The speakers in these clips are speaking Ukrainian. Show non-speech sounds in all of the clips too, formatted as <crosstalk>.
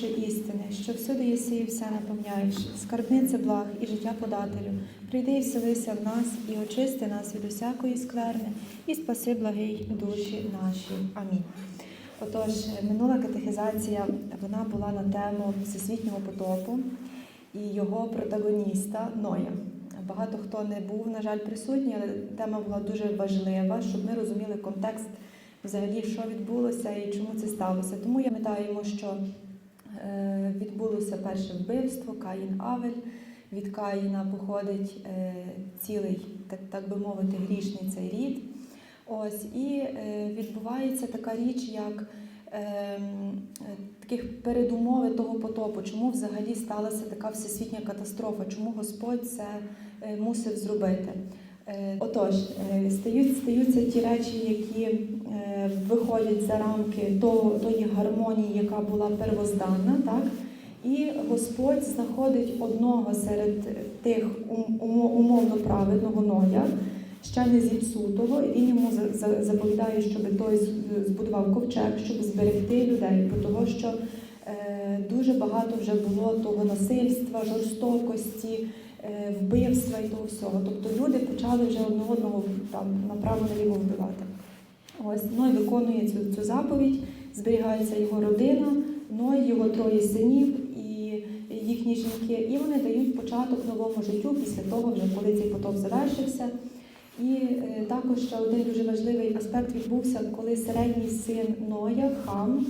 душе істини, що всюди єси і все наповняєш, скарбниця благ і життя подателю. Прийди і вселися в нас, і очисти нас від усякої скверни, і спаси благий душі наші. Амінь. Отож, минула катехизація вона була на тему всесвітнього потопу і його протагоніста Ноя. Багато хто не був, на жаль, присутній, але тема була дуже важлива, щоб ми розуміли контекст взагалі, що відбулося і чому це сталося. Тому я пам'ятаємо, що відбулося перше вбивство Каїн Авель. Від Каїна походить е, цілий, так, би мовити, грішний цей рід. Ось і е, відбувається така річ, як е, е, таких передумови того потопу, чому взагалі сталася така всесвітня катастрофа, чому Господь це е, мусив зробити. Е, Отож, е, стають, стаються ті речі, які е, виходять за рамки тої гармонії, яка була первозданна, так? І Господь знаходить одного серед тих умовно праведного ноя, ще не зіпсутого, і він йому за- за- заповідає, щоб той збудував ковчег, щоб зберегти людей, бо того, що дуже багато вже було того насильства, жорстокості, вбивства і того всього. Тобто люди почали вже одне одного там направо наліво вбивати. Ось Ной виконує цю, цю заповідь, зберігається його родина, Ной, його троє синів і їхні жінки, і вони дають початок новому життю після того, вже коли цей потоп завершився. І е, також ще один дуже важливий аспект відбувся, коли середній син Ноя, хам,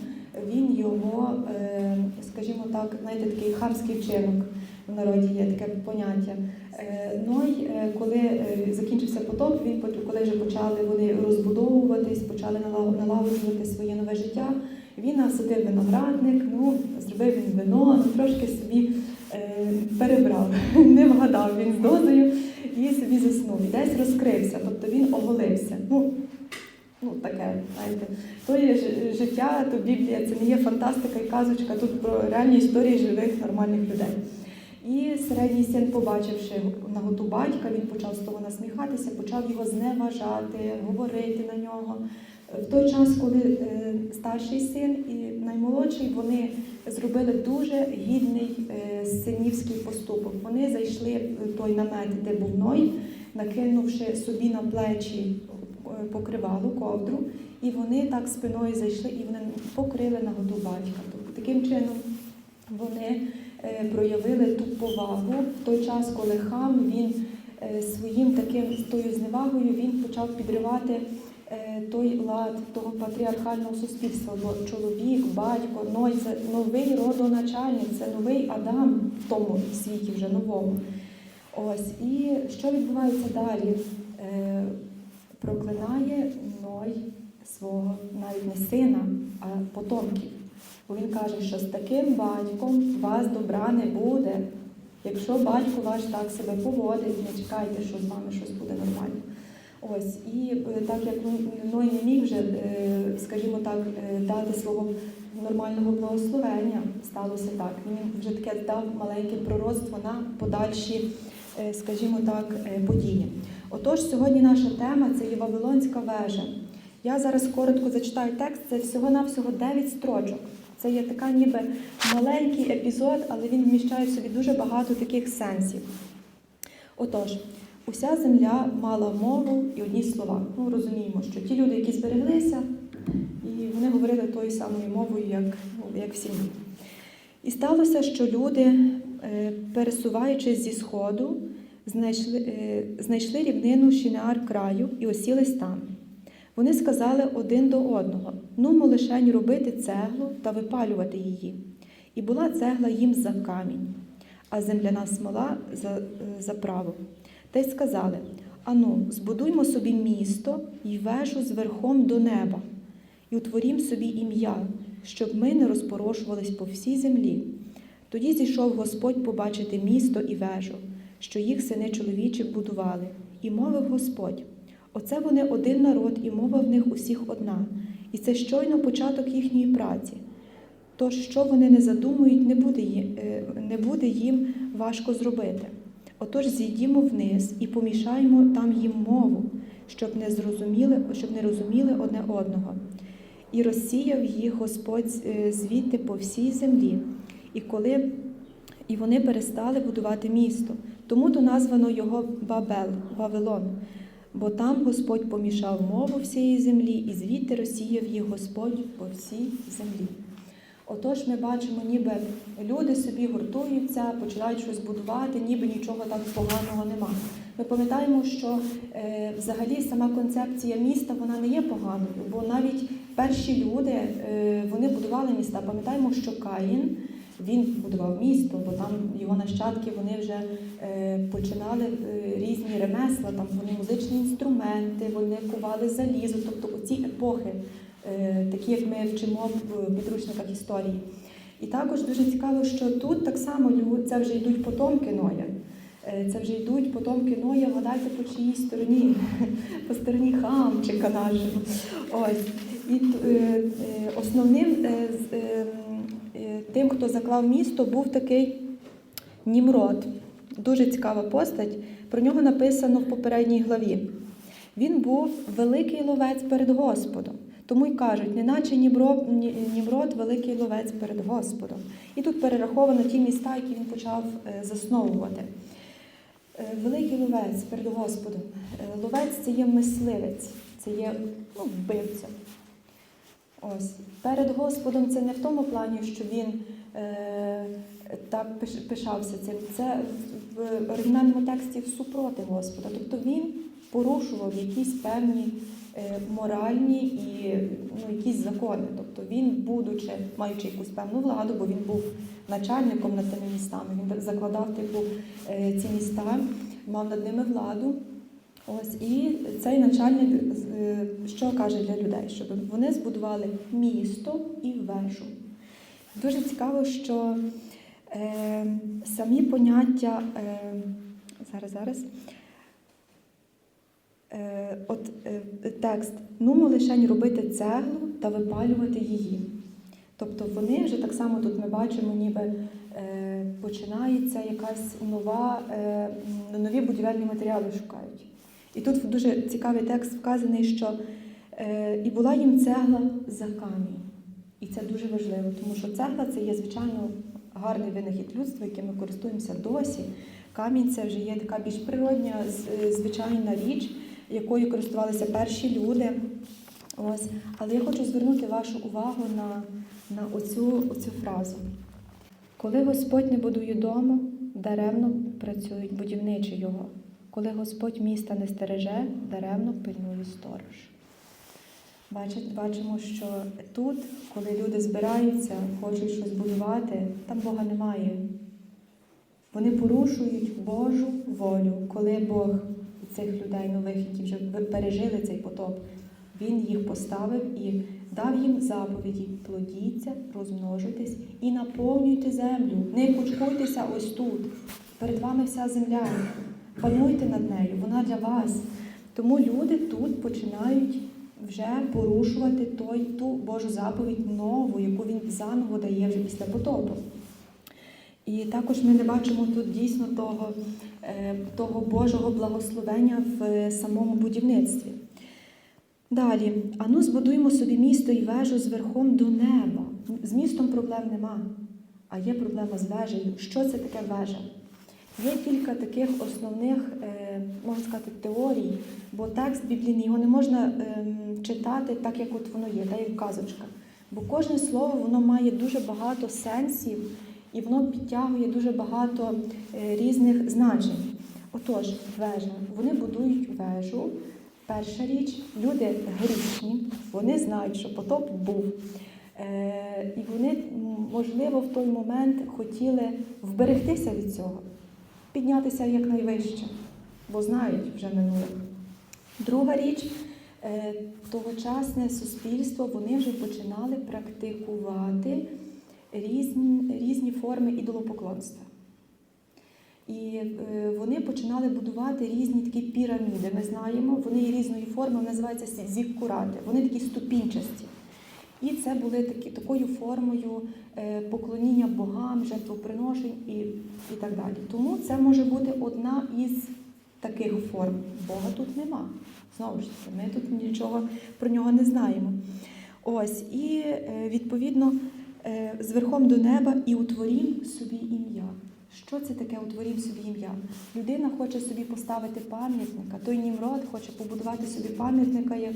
він його, е, скажімо так, знаєте, такий хамський вчинок в народі є таке поняття. Е, Ной, е, коли е, закінчився потоп, він коли вже почали вони розбудовуватись, почали налагоджувати своє нове життя. Він насадив виноградник, ну зробив він вино, ну трошки собі перебрав, <laughs> не вгадав він з дозою і собі заснув. І десь розкрився, тобто він оголився. Ну, ну таке, знаєте, то є життя, то Біблія, це не є фантастика і казочка, тут про реальні історії живих нормальних людей. І середній син, побачивши наготу батька, він почав з того насміхатися, почав його зневажати, говорити на нього. В той час, коли е, старший син і наймолодший, вони зробили дуже гідний е, синівський поступок. Вони зайшли в той намет, де був Ной, накинувши собі на плечі е, покривалу, ковдру, і вони так спиною зайшли і вони покрили наготу батька. Тобто таким чином вони проявили ту повагу в той час, коли хам він е, своїм таким тою зневагою він почав підривати е, той лад того патріархального суспільства. Бо чоловік, батько, ной це новий родоначальник, це новий Адам в тому світі вже новому. Ось і що відбувається далі? Е, проклинає Ной свого навіть не сина, а потомків. Бо він каже, що з таким батьком вас добра не буде. Якщо батько ваш так себе поводить, не чекайте, що з вами щось буде нормально. Ось, і е, так як ну, Ной не міг вже, е, скажімо так, е, дати свого нормального благословення, сталося так. Він вже таке дав маленьке пророцтво на подальші, скажімо так, події. Отож, сьогодні наша тема це є Вавилонська вежа. Я зараз коротко зачитаю текст, це всього-навсього 9 строчок. Це є така ніби маленький епізод, але він вміщає в собі дуже багато таких сенсів. Отож, уся земля мала мову і одні слова. Ну, розуміємо, що ті люди, які збереглися, і вони говорили тою самою мовою, як, ну, як всі ми. І сталося, що люди, е, пересуваючись зі сходу, знайшли, е, знайшли рівнину Шинеар краю і осілись там. Вони сказали один до одного: нумо лишень робити цеглу та випалювати її. І була цегла їм за камінь, а земляна смола за, е, за право. Та й сказали: Ану, збудуймо собі місто і вежу з верхом до неба, і утворім собі ім'я, щоб ми не розпорошувались по всій землі. Тоді зійшов Господь побачити місто і вежу, що їх сини чоловічі будували, і мовив Господь. Оце вони один народ, і мова в них усіх одна, і це щойно початок їхньої праці. Тож, що вони не задумують, не буде, е, не буде їм важко зробити. Отож, зійдімо вниз і помішаємо там їм мову, щоб не зрозуміли, щоб не розуміли одне одного. І розсіяв їх Господь е, звідти по всій землі, І коли і вони перестали будувати місто. Тому то названо його Бабел, Вавилон. Бо там Господь помішав мову всієї землі, і звідти розсіяв їх Господь по всій землі. Отож, ми бачимо, ніби люди собі гуртуються, починають щось будувати, ніби нічого так поганого нема. Ми пам'ятаємо, що е, взагалі сама концепція міста вона не є поганою, бо навіть перші люди е, вони будували міста. Пам'ятаємо, що Каїн він будував місто, бо там його нащадки вони вже е, починали е, різні ремесла, там вони музичні інструменти, вони кували залізо, тобто оці епохи, е, такі як ми вчимо в підручниках історії. І також дуже цікаво, що тут так само це вже йдуть потомки Ноя. Е, Це вже йдуть потомки Ноя, вгадайте по чиїй стороні, <laughs> по стороні хамчика нашого. Ось. І е, е, основним е, е, тим, хто заклав місто, був такий Німрод. Дуже цікава постать. Про нього написано в попередній главі. Він був великий ловець перед Господом. Тому й кажуть, неначе Німрод, великий ловець перед Господом. І тут перераховано ті міста, які він почав е, засновувати. Е, Великий ловець перед Господом. Е, Ловець це є мисливець, це є ну, вбивця. Ось. Перед Господом це не в тому плані, що він е, так пиш- пишався цим. Це в оригінальному тексті супроти Господа. Тобто він порушував якісь певні е, моральні і ну, якісь закони. Тобто він, будучи, маючи якусь певну владу, бо він був начальником над тими містами, він закладав типу е, ці міста, мав над ними владу. Ось і цей начальник е, що каже для людей, щоб вони збудували місто і вежу. Дуже цікаво, що е, самі поняття е, зараз, зараз. Е, от е, текст нумо лишень робити цеглу та випалювати її. Тобто вони вже так само тут ми бачимо, ніби е, починається якась нова, е, нові будівельні матеріали шукають. І тут дуже цікавий текст вказаний, що е, і була їм цегла за камінь. І це дуже важливо, тому що цегла це є, звичайно, гарний винахід людства, яким ми користуємося досі. Камінь це вже є така більш природня, е, звичайна річ, якою користувалися перші люди. Ось. Але я хочу звернути вашу увагу на, на оцю, оцю фразу. Коли Господь не будує дому, даремно працюють будівничі його. Коли Господь міста не стереже, даремно пильнує сторож. Бачимо, що тут, коли люди збираються, хочуть щось будувати, там Бога немає. Вони порушують Божу волю, коли Бог цих людей нових, які вже пережили цей потоп, Він їх поставив і дав їм заповіді: плодіться, розмножуйтесь і наповнюйте землю. Не кучкуйтеся ось тут. Перед вами вся земля. Пануйте над нею, вона для вас. Тому люди тут починають вже порушувати той, ту Божу заповідь нову, яку він заново дає вже після потопу. І також ми не бачимо тут дійсно того, е, того Божого благословення в самому будівництві. Далі, ану збудуємо собі місто і вежу з верхом до неба. З містом проблем нема, а є проблема з вежею. Що це таке вежа? Є кілька таких основних, е, можна сказати, теорій, бо текст біблійний його не можна ем, читати так, як от воно є, так як казочка. Бо кожне слово воно має дуже багато сенсів і воно підтягує дуже багато е, різних значень. Отож, вежа. Вони будують вежу. Перша річ, люди грішні, вони знають, що потоп був. Е, і вони, можливо, в той момент хотіли вберегтися від цього, піднятися якнайвище, бо знають вже минуле. Друга річ, е, тогочасне суспільство, вони вже починали практикувати різні, різні форми ідолопоклонства. І е, вони починали будувати різні такі піраміди. Ми знаємо, вони різної форми, називаються зіккурати. Вони такі ступінчасті. І це були такі, такою формою е, поклоніння богам, жертвоприношень і, і так далі. Тому це може бути одна із таких форм. Бога тут нема. Знову ж таки, ми тут нічого про нього не знаємо. Ось, і е, відповідно е, зверхом до неба і утворім собі ім'я. Що це таке утворім собі ім'я? Людина хоче собі поставити пам'ятника, той Німрод хоче побудувати собі пам'ятника, як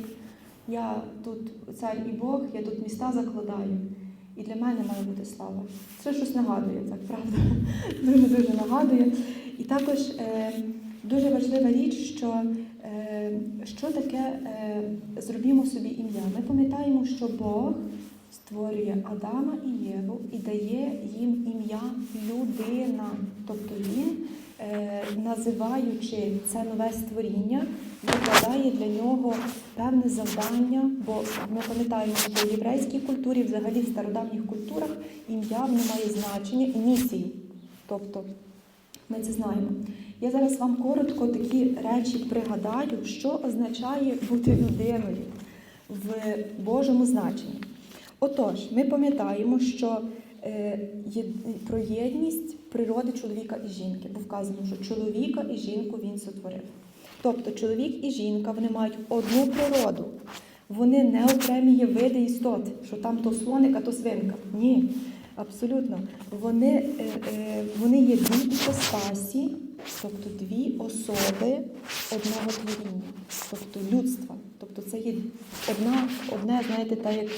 я тут цар і Бог, я тут міста закладаю. І для мене має бути слава. Це щось нагадує, так правда? <laughs> Дуже-дуже нагадує. І також е, дуже важлива річ, що, е, що таке е, зробімо собі ім'я. Ми пам'ятаємо, що Бог створює Адама і Єву і дає їм ім'я людина. Тобто він, називаючи це нове створіння, викладає для нього певне завдання, бо ми пам'ятаємо, що в єврейській культурі, взагалі в стародавніх культурах, ім'я не має значення і місії. Тобто ми це знаємо. Я зараз вам коротко такі речі пригадаю, що означає бути людиною в Божому значенні. Отож, ми пам'ятаємо, що е, про єдність природи чоловіка і жінки, бо вказано, що чоловіка і жінку він сотворив. Тобто чоловік і жінка вони мають одну природу. Вони не окремі є види істот, що там то слоник, а то свинка. Ні, абсолютно. Вони, е, е, вони є дві іпостасі, тобто дві особи одного творіння, тобто людства. Тобто це є одна, одне, знаєте, так як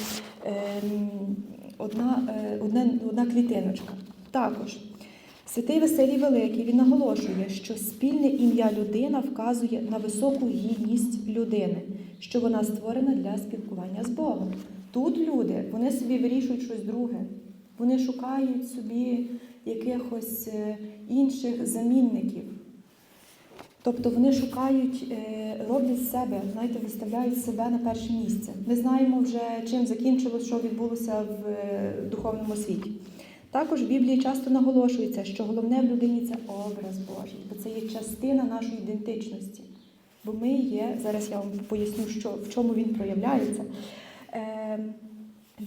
одна, е, одне, одна клітиночка. Також Святий Василій Великий він наголошує, що спільне ім'я людина вказує на високу гідність людини, що вона створена для спілкування з Богом. Тут люди вони собі вирішують щось друге. Вони шукають собі якихось е, інших замінників. Тобто вони шукають, е, роблять себе, знаєте, виставляють себе на перше місце. Ми знаємо вже, чим закінчилось, що відбулося в е, духовному світі. Також в Біблії часто наголошується, що головне в людині це образ Божий, бо це є частина нашої ідентичності. Бо ми є, зараз я вам поясню, що, в чому він проявляється. Е,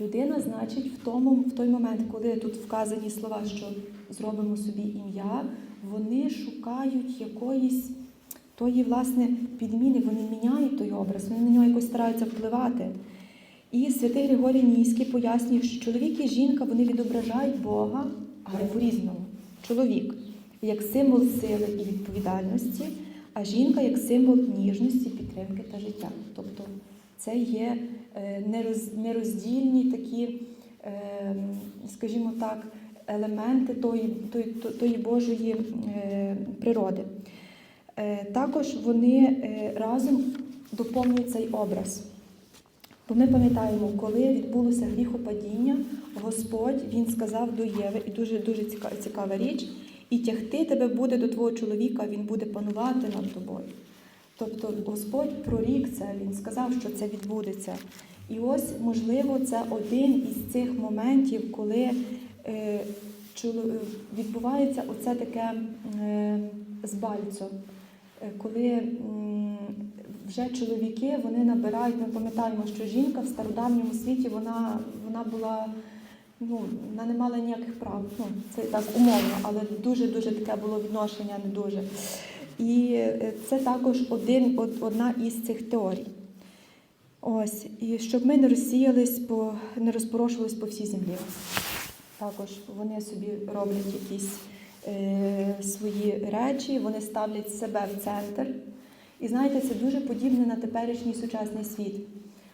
людина, значить, в, тому, в той момент, коли тут вказані слова, що зробимо собі ім'я, вони шукають якоїсь тої, власне, підміни, вони міняють той образ, вони на нього якось стараються впливати. І святий Григорій Ніський пояснює, що чоловік і жінка вони відображають Бога, але по-різному. Чоловік як символ сили і відповідальності, а жінка як символ ніжності, підтримки та життя. Тобто це є е, нероздільні такі, е, скажімо так, елементи тої, тої, тої Божої е, природи. Е, Також вони е, разом доповнюють цей образ. Бо ми пам'ятаємо, коли відбулося гріхопадіння, Господь Він сказав до Єви, і дуже дуже ціка- цікава річ, і тягти тебе буде до твого чоловіка, він буде панувати над тобою. Тобто Господь прорік це, Він сказав, що це відбудеться. І ось, можливо, це один із цих моментів, коли е, відбувається оце таке е, збальцо, коли вже чоловіки вони набирають, ми пам'ятаємо, що жінка в стародавньому світі вона, вона була, ну, вона не мала ніяких прав. Ну, це так умовно, але дуже-дуже таке було відношення не дуже. І е, це також один, од- одна із цих теорій. Ось, і щоб ми не розсіялись по не розпорошувались по всій землі. Також вони собі роблять якісь е, свої речі, вони ставлять себе в центр. І знаєте, це дуже подібне на теперішній сучасний світ.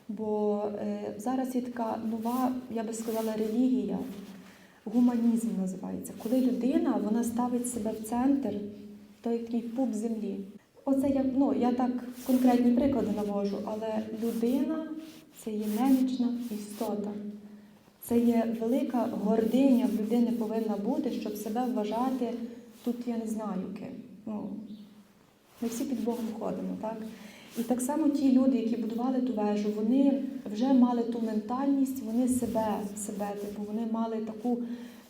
Бо е, зараз є така нова, я би сказала, релігія, гуманізм називається. Коли людина вона ставить себе в центр, то як такий пуп землі. Оце я, ну, я так конкретні приклади навожу, але людина це є немічна істота. Це є велика гординя в людини повинна бути, щоб себе вважати тут я не знаю ким. Ну, ми всі під Богом ходимо, так? І так само ті люди, які будували ту вежу, вони вже мали ту ментальність, вони себе, себе типу, вони мали таку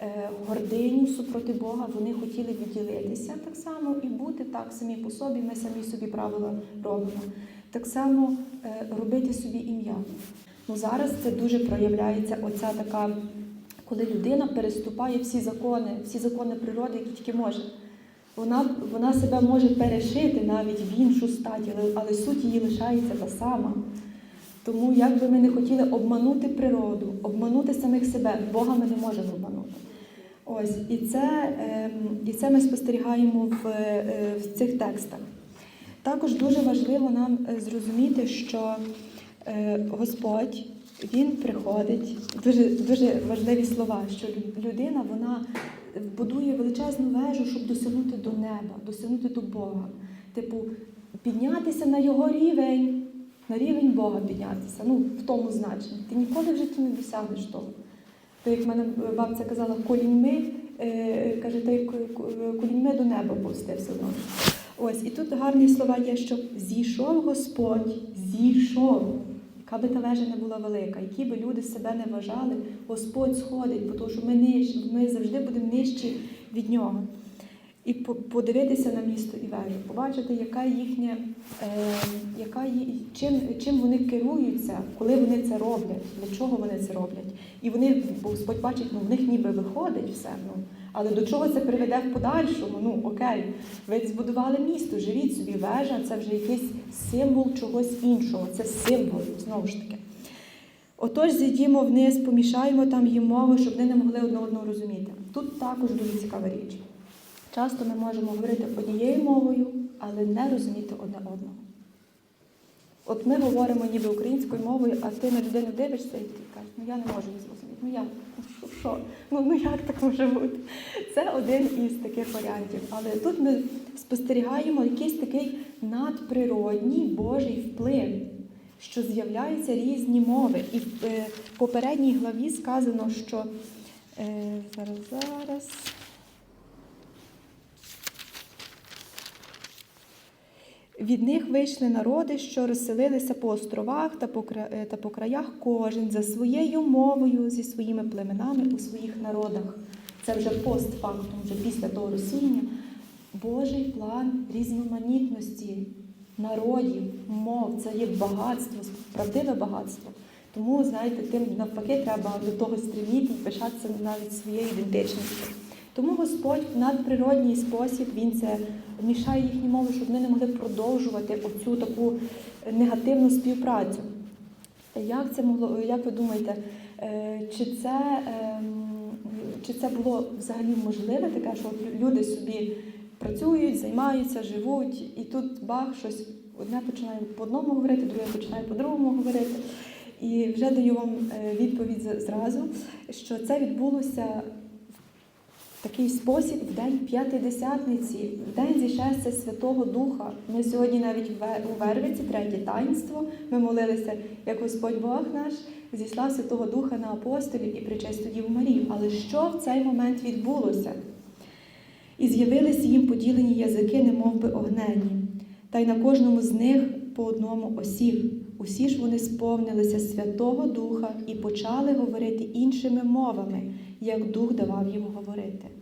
е, гординю супроти Бога, вони хотіли відділитися так само і бути так самі по собі, ми самі собі правила робимо. Так само е, робити собі ім'я. Ну, зараз це дуже проявляється оця така, коли людина переступає всі закони, всі закони природи, які тільки може. Вона, вона себе може перешити навіть в іншу статі, але, але суть її лишається та сама. Тому, як би ми не хотіли обманути природу, обманути самих себе, Бога ми не можемо обманути. Ось, і це, ем, і це ми спостерігаємо в, е, в цих текстах. Також дуже важливо нам е, зрозуміти, що е, Господь Він приходить, дуже, дуже важливі слова, що людина вона будує величезну вежу, щоб досягнути до неба, досягнути до Бога. Типу, піднятися на його рівень, на рівень Бога піднятися. Ну, в тому значенні. Ти ніколи в житті не досягнеш того. То як мене бабця казала, коліньми, е, каже, ти коліньми до неба пустився одно. Ось, і тут гарні слова є, що зійшов Господь, зійшов. Яка би та вежа не була велика, які би люди себе не вважали, Господь сходить, бо тому що ми, ниж, ми завжди будемо нижчі від нього. І подивитися на місто і вежу, побачити, яка їхня, е, яка ї- чим, чим вони керуються, коли вони це роблять, для чого вони це роблять. І вони, Господь бачить, ну в них ніби виходить все. Ну, але до чого це приведе в подальшому? Ну окей, ви збудували місто, живіть собі, вежа це вже якийсь символ чогось іншого. Це символ, знову ж таки. Отож, зійдімо вниз, помішаємо там їм мову, щоб вони не могли одне одного розуміти. Тут також дуже цікава річ. Часто ми можемо говорити однією мовою, але не розуміти одне одного. От ми говоримо ніби українською мовою, а ти на людину дивишся і ти кажеш, ну я не можу її зрозуміти. Ну як? Ну, що-? Ну, ну як так може бути? Це один із таких варіантів. Але тут ми спостерігаємо якийсь такий надприродній Божий вплив, що з'являються різні мови. І в е, попередній главі сказано, що е, зараз, зараз. Від них вийшли народи, що розселилися по островах та по, е, та по краях кожен за своєю мовою, зі своїми племенами у своїх народах. Це вже постфактум, вже після того розсіння. Божий план різноманітності народів, мов це є багатство, правдиве багатство. Тому, знаєте, тим навпаки треба до того стріміти і пишатися навіть своєю ідентичністю. Тому Господь в надприродній спосіб він це мішає їхні мови, щоб вони не могли продовжувати оцю таку негативну співпрацю. Як це могло, як ви думаєте, е, чи це, ем, чи це було взагалі можливе таке, що люди собі працюють, займаються, живуть, і тут бах, щось одне починає по одному говорити, друге починає по-другому говорити. І вже даю вам е, відповідь зразу, що це відбулося такий спосіб в день п'ятидесятниці, в день зішестя Святого Духа. Ми сьогодні навіть у Вервиці, третє таїнство, ми молилися, як Господь Бог наш зіслав Святого Духа на апостолів і причасту Діву Марію. Але що в цей момент відбулося? І з'явилися їм поділені язики, немов би огнені, та й на кожному з них по одному осів. Усі ж вони сповнилися Святого Духа і почали говорити іншими мовами, як Дух давав їм говорити.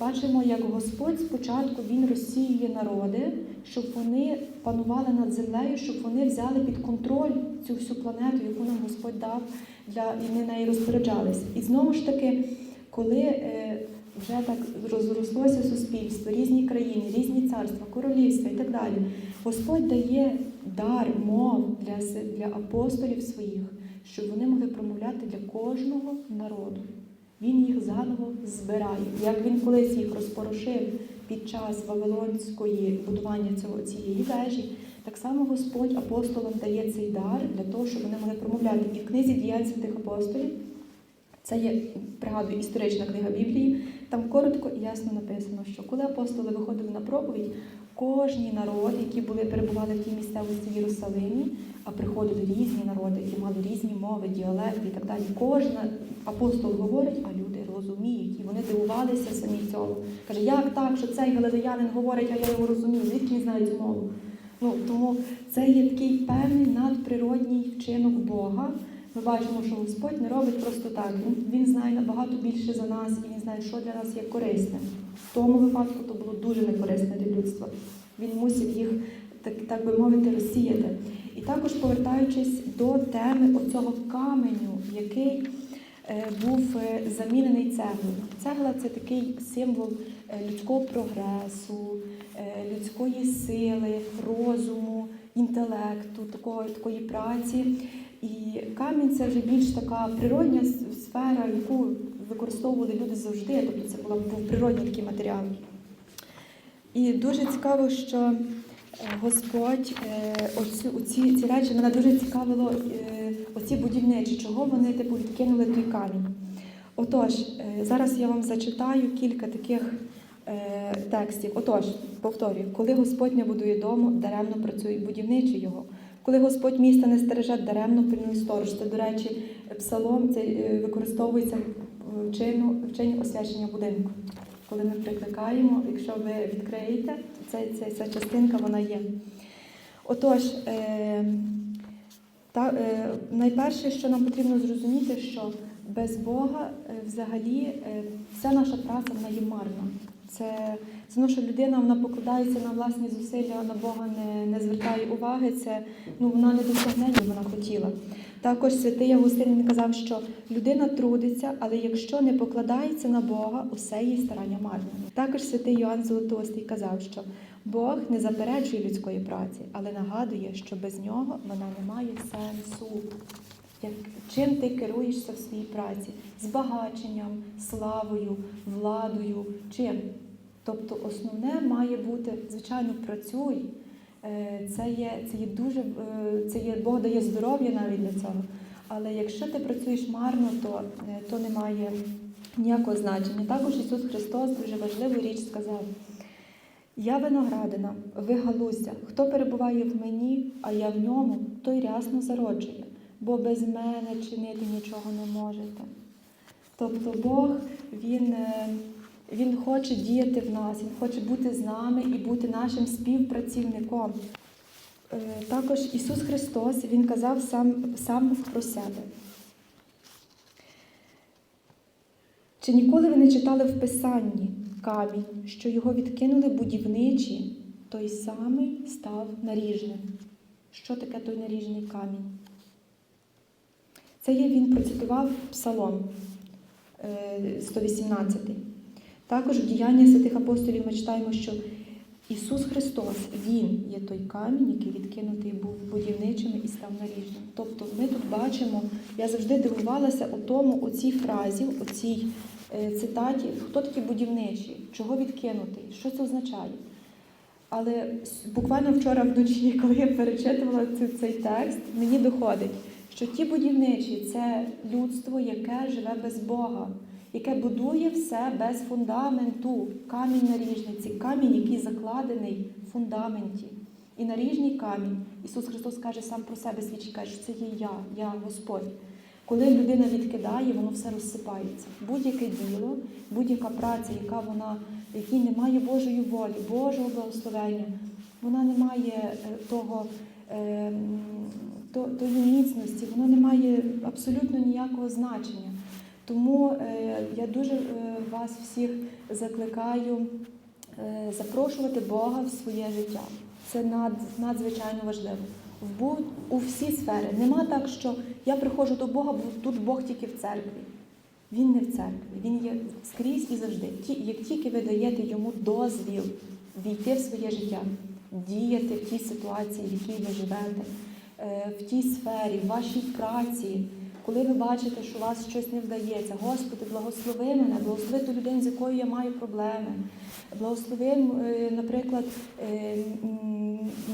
Бачимо, як Господь спочатку Він розсіює народи, щоб вони панували над землею, щоб вони взяли під контроль цю всю планету, яку нам Господь дав, для, і ми нею розпоряджалися. І знову ж таки, коли е, вже так розрослося суспільство, різні країни, різні царства, королівства і так далі, Господь дає дар мов для, для апостолів своїх, щоб вони могли промовляти для кожного народу. Він їх заново збирає. Як він колись їх розпорошив під час Вавилонської будування цього цієї вежі, так само Господь апостолам дає цей дар для того, щоб вони могли промовляти. І в книзі діянь святих апостолів це є, пригадую, історична книга Біблії. Там коротко і ясно написано, що коли апостоли виходили на проповідь, кожні народи, які були перебували в тій місцевості в Єрусалимі, приходили різні народи, які мали різні мови, діалекти і так далі. Кожен апостол говорить, а люди розуміють, і вони дивувалися самі цього. Каже, як так, що цей галилеянин говорить, а я його розумію, звідки він знає цю мову? Ну тому це є такий певний надприродній вчинок Бога. Ми бачимо, що Господь не робить просто так. Він, він знає набагато більше за нас, і він знає, що для нас є корисне. В тому випадку то було дуже некорисне для людства. Він мусив їх, так, так би мовити, розсіяти. І також повертаючись до теми оцього каменю, який е, був е, замінений цеглою. Цегла це такий символ е, людського прогресу, людської сили, розуму, інтелекту, такої, такої праці. І камінь це вже більш така природня сфера, яку використовували люди завжди, тобто це був природній такий матеріал. І дуже цікаво, що Господь е, оці, оці ці речі мене дуже цікавило, е, оці будівничі, чого вони типу відкинули той камінь. Отож, е, зараз я вам зачитаю кілька таких текстів. Отож, повторюю, коли Господь не будує дому, даремно працюють будівничі його. Коли Господь міста не стереже, даремно пильнує сторож. Це, до речі, псалом це використовується в чині освячення будинку. Коли ми прикликаємо, якщо ви відкриєте, ця, ця, ця частинка вона є. Отож, е, та, е, найперше, що нам потрібно зрозуміти, що без Бога е, взагалі е, вся наша праця вона є марна. Це це тому, що людина вона покладається на власні зусилля, на Бога не, не звертає уваги. Це ну вона не досягне, як вона хотіла. Також святий Августин казав, що людина трудиться, але якщо не покладається на Бога, усе її старання марне. Також святий Йоанн Золотоустий казав, що Бог не заперечує людської праці, але нагадує, що без нього вона не має сенсу. Чим ти керуєшся в своїй праці? Збагаченням, славою, владою, чим? Тобто основне має бути, звичайно, працюй. Е, Це є, це є дуже е, це є Бог дає здоров'я навіть для цього. Але якщо ти працюєш марно, то, е, то не має ніякого значення. Також Ісус Христос дуже важливу річ сказав. Я виноградина, ви галузя. Хто перебуває в мені, а я в ньому, той рясно зароджує, бо без мене чинити нічого не можете. Тобто Бог, Він, е, він хоче діяти в нас, Він хоче бути з нами і бути нашим співпрацівником. Е, Також Ісус Христос Він казав сам, сам про себе. Чи ніколи ви не читали в Писанні камінь, що його відкинули будівничі, той самий став наріжним? Що таке той наріжний камінь? Це є він процитував Псалом е, 118. Також в діянні святих апостолів ми читаємо, що Ісус Христос, Він є той камінь, який відкинутий був будівничими і став наріжним. Тобто ми тут бачимо, я завжди дивувалася у тому, у цій фразі, у цій е, цитаті, хто такі будівничі, чого відкинутий, що це означає. Але буквально вчора вночі, <laughs> коли я перечитувала цей текст, мені доходить, що ті будівничі це людство, яке живе без Бога, яке будує все без фундаменту. Камінь наріжниці, камінь, який закладений в фундаменті. І наріжний камінь, Ісус Христос каже сам про себе, свідчить, каже, що це є я, я Господь. Коли людина відкидає, воно все розсипається. Будь-яке діло, будь-яка праця, яка вона, в якій немає Божої волі, Божого благословення, вона не має е, того, е, тої міцності, воно не має абсолютно ніякого значення. Тому е, я дуже е, вас всіх закликаю е, запрошувати Бога в своє життя. Це над, надзвичайно важливо. У всі сфери. Нема так, що я приходжу до Бога, бо тут Бог тільки в церкві. Він не в церкві, він є скрізь і завжди. Як тільки ви даєте йому дозвіл війти в своє життя, діяти в тій ситуації, в якій ви живете, в тій сфері, в вашій праці, коли ви бачите, що у вас щось не вдається, Господи, благослови мене, благослови ту людину, з якою я маю проблеми. Благослови, е, наприклад, е,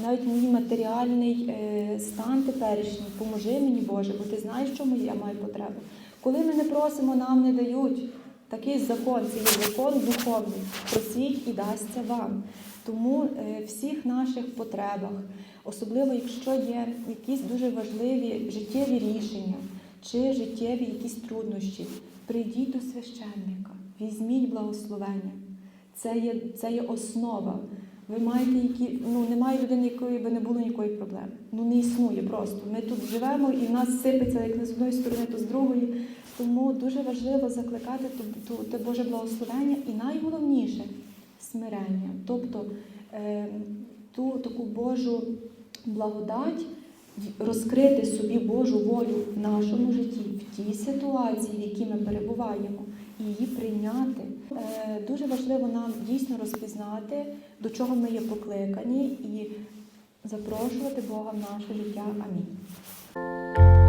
навіть мій матеріальний е, стан теперішній, поможи мені, Боже, бо ти знаєш, чому я маю потребу. Коли ми не просимо, нам не дають. Такий закон, це є закон духовний. Просіть і дасться вам. Тому е, всіх наших потребах, особливо якщо є якісь дуже важливі життєві рішення чи життєві якісь труднощі, прийдіть до священника, візьміть благословення. Це є, це є основа. Ви маєте які, ну немає людини, якої би не було ніякої проблеми. Ну не існує просто. Ми тут живемо і в нас сипеться як не з одної сторони, то з другої. Тому дуже важливо закликати ту, те Боже благословення і найголовніше смирення. Тобто е, ту таку Божу благодать розкрити собі Божу волю в нашому житті, в тій ситуації, в якій ми перебуваємо, і її прийняти. Е, Дуже важливо нам дійсно розпізнати, до чого ми є покликані, і запрошувати Бога в наше життя. Амінь.